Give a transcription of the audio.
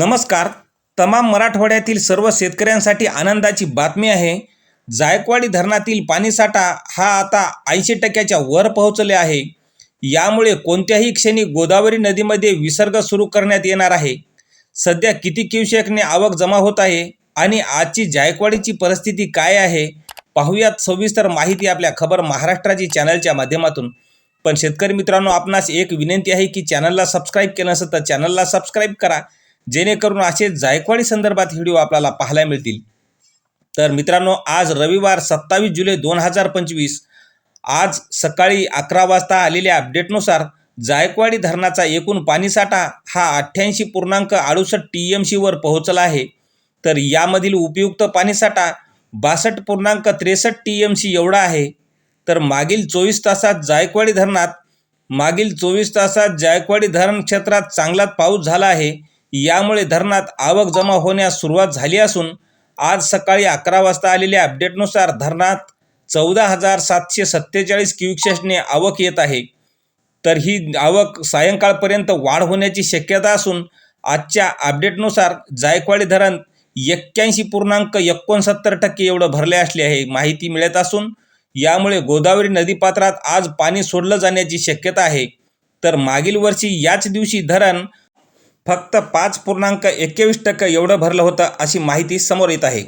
नमस्कार. तमाम मराठवाड्यातील सर्व शेतकऱ्यांसाठी आनंदाची बातमी आहे. जायकवाडी धरणातील पाणीसाठा हा आता ऐंशी टक्क्याच्या वर पोहोचले आहे. यामुळे कोणत्याही क्षणी गोदावरी नदीमध्ये विसर्ग सुरू करण्यात येणार आहे. सध्या किती क्युसेकने आवक जमा होत आहे आणि आजची जायकवाडीची परिस्थिती काय आहे पाहूयात सविस्तर माहिती आपल्या खबर महाराष्ट्राची चॅनलच्या माध्यमातून. पण शेतकरी मित्रांनो आपणास एक विनंती आहे की चॅनलला सबस्क्राईब केलं नसेल तर चॅनलला सबस्क्राईब करा. जेणेकरून असे जायकवाडी संदर्भात व्हिडिओ आपल्याला पाहायला मिळतील. तर मित्रांनो आज रविवार सत्तावीस जुलै दोन हजार पंचवीस. आज सकाळी अकरा वाजता आलेल्या अपडेटनुसार जायकवाडी धरणाचा एकूण पाणीसाठा हा अठ्ठ्याऐंशी पूर्णांक अडुसष्ट टी एम सीवर पोहोचला आहे. तर यामधील उपयुक्त पाणीसाठा बासष्ट पूर्णांक त्रेसष्ट टी एम सी एवढा आहे. तर मागील चोवीस तासात जायकवाडी धरणात मागील चोवीस तासात जायकवाडी धरण क्षेत्रात चांगलाच पाऊस झाला आहे. यामुळे धरणात आवक जमा होण्यास सुरुवात झाली असून आज सकाळी अकरा वाजता आलेल्या अपडेटनुसार धरणात चौदा हजार सातशे सत्तेचाळीस क्युसेसने आवक येत आहे. तर ही आवक सायंकाळपर्यंत वाढ होण्याची शक्यता असून आजच्या अपडेटनुसार जायकवाडी धरण एक्क्याऐंशी पूर्णांक एकोणसत्तर टक्के एवढं भरले असले आहे माहिती मिळत असून यामुळे गोदावरी नदीपात्रात आज पाणी सोडलं जाण्याची शक्यता आहे. तर मागील वर्षी याच दिवशी धरण फक्त पाच पूर्णांक एक्केवीस टक्के एवढं भरलं होतं अशी माहिती समोर येत आहे.